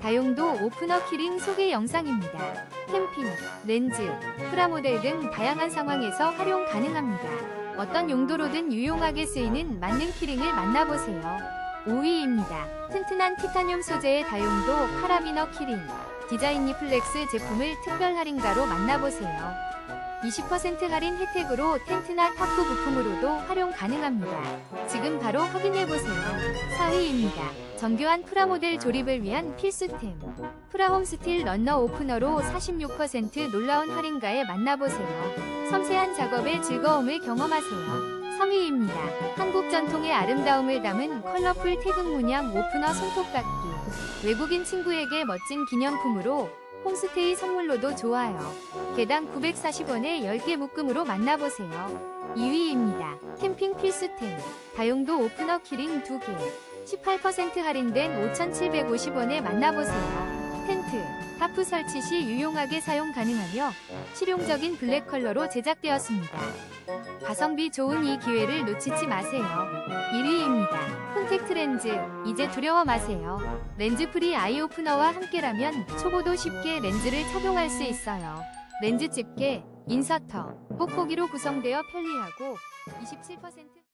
다용도 오프너 키링 소개 영상입니다. 캠핑, 렌즈, 프라모델 등 다양한 상황에서 활용 가능합니다. 어떤 용도로든 유용하게 쓰이는 만능 키링을 만나보세요. 5위입니다. 튼튼한 티타늄 소재의 다용도 카라비너 키링. 디자인 리플렉스 제품을 특별 할인가로 만나보세요. 20% 할인 혜택으로 텐트나 탁구 부품으로도 활용 가능합니다. 지금 바로 확인해보세요. 4위입니다. 정교한 프라모델 조립을 위한 필수템. 프라홈 스틸 런너 오프너로 46% 놀라운 할인가에 만나보세요. 섬세한 작업의 즐거움을 경험하세요. 3위입니다. 한국 전통의 아름다움을 담은 컬러풀 태극 문양 오프너 손톱깎이. 외국인 친구에게 멋진 기념품으로 홈스테이 선물로도 좋아요. 개당 940원에 10개 묶음으로 만나보세요. 2위입니다. 캠핑 필수템. 다용도 오프너 키링 2개. 18% 할인된 5,750원에 만나보세요. 텐트, 타프 설치 시 유용하게 사용 가능하며 실용적인 블랙 컬러로 제작되었습니다. 가성비 좋은 이 기회를 놓치지 마세요. 1위입니다. 콘택트 렌즈, 이제 두려워 마세요. 렌즈 프리 아이 오프너와 함께라면 초보도 쉽게 렌즈를 착용할 수 있어요. 렌즈 집게, 인서터, 뽁뽁이로 구성되어 편리하고 27%